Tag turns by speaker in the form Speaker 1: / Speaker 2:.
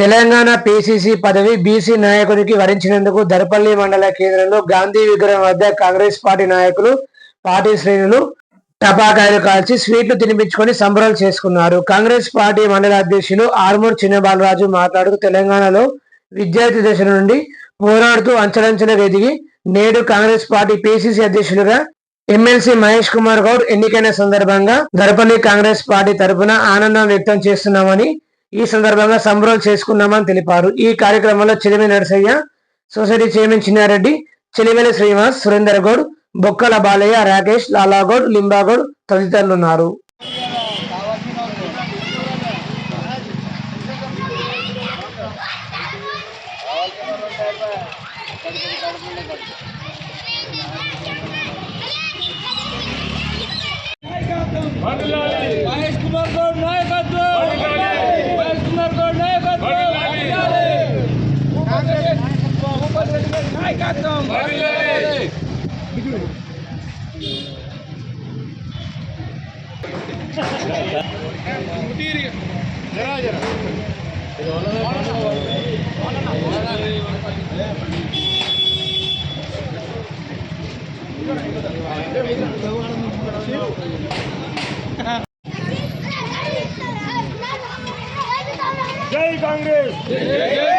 Speaker 1: Telangana PCC పదవి BC నాయకుడికి వరించినందుకు దర్పల్లి మండల కేంద్రంలో గాంధీ విగ్రహం వద్ద కాంగ్రెస్ పార్టీ నాయకులు పార్టీ శ్రేణులు టపాకాయలు కాల్చి స్వీట్లు తినిపించుకొని సంబరాలు చేసుకున్నారు. కాంగ్రెస్ పార్టీ మండల అధ్యక్షులు ఆర్మూర్ చిన్నబాలరాజు మాట్లాడుతూ తెలంగాణలో విద్యార్థి దశ నుండి పోరాడుతూ అంచలంచలకు ఎదిగి నేడు కాంగ్రెస్ పార్టీ పిసిసి అధ్యక్షులుగా ఎమ్మెల్సీ మహేష్ కుమార్ గౌడ్ ఎన్నికైన సందర్భంగా దర్పల్లి కాంగ్రెస్ పార్టీ తరపున ఆనందం వ్యక్తం చేస్తున్నామని ఈ సందర్భంగా సంబరాలు చేసుకున్నామని తెలిపారు. ఈ కార్యక్రమంలో చెలిమి నరసయ్య సొసైటీ చైర్మన్ చిన్నారెడ్డి చిలివెలి శ్రీనివాస్ సురేందర్ గౌడ్ బొక్కల బాలయ్య రాకేష్ లాలాగౌడ్ లింబాగౌడ్ తదితరులు ఉన్నారు.
Speaker 2: మహేష్ భూపతి రెడ్డి గారి నాయకత్వం జై కాంగ్రెస్